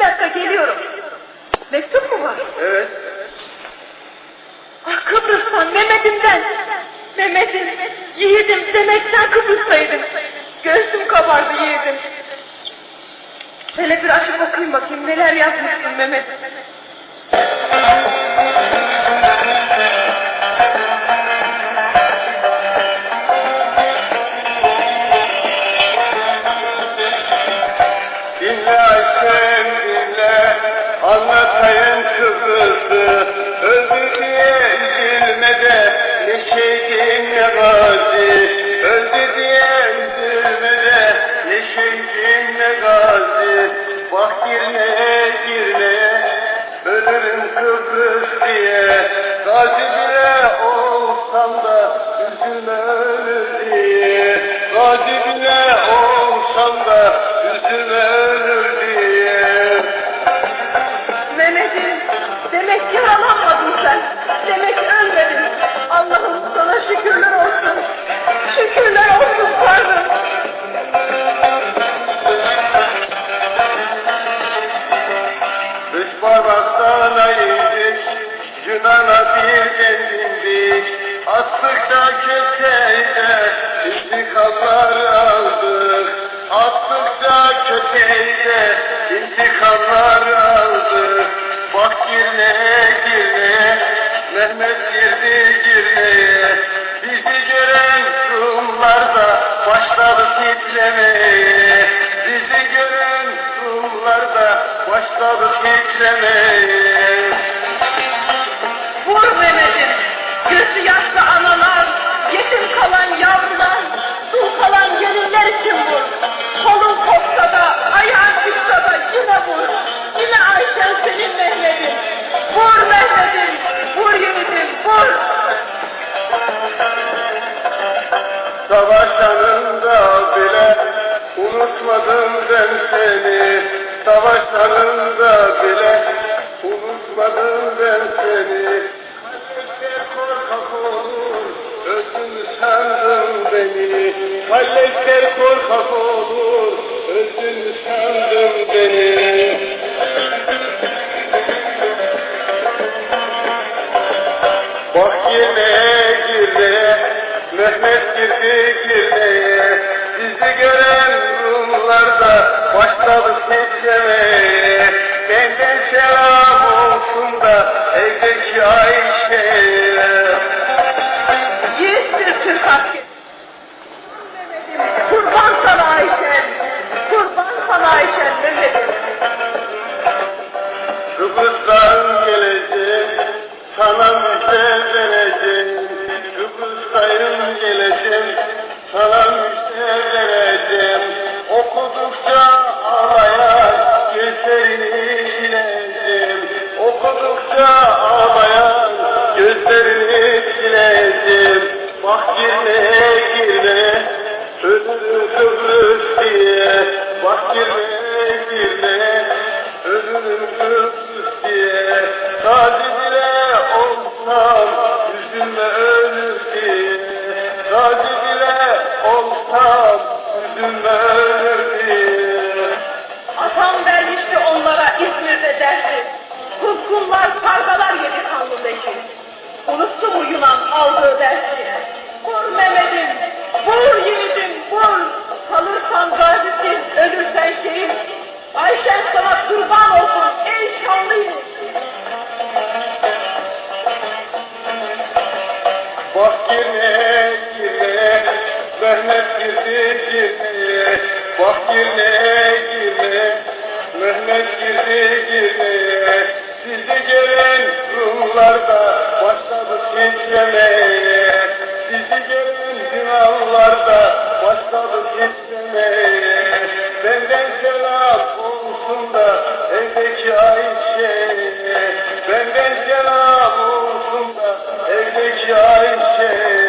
dakika geliyorum. Mektup mu var? Evet. Ah Kıbrıs'tan Mehmet'imden. Mehmet'im, yiğidim demek sen Kıbrıs'taydın. Göğsüm kabardı yiğidim. Hele bir açıp okuyayım bakayım neler yazmışsın Mehmet. Bak girmeye girmeye, ölürüm Kıbrıs diye. Gazi intikamlar aldık. Attıkça köteyde, intikamlar aldık. Bak girmeye girmeye, Mehmet girdi girmeye. Bizi gören Rumlar da başladı titremeye. Bizi gören Rumlar da başladı titremeye. Savaşlarında bile unutmadım ben seni. Savaşlarında bile unutmadım ben seni. Kalleşler korkak olur, öldün sandın beni. Kalleşler korkak olur, sandın beni. Bak girmeye girmeye, Mehmet girdi girmeye. Bak girdi, bak girmeye girdi, Mehmet girdi girdi. Sizi gelen ruhlarda başladık titremeye, sizi gelen günahlarda başladık titremeye. Benden selam olsun da evdeki Ayşe'ye, benden selam olsun da evdeki Ayşe'ye.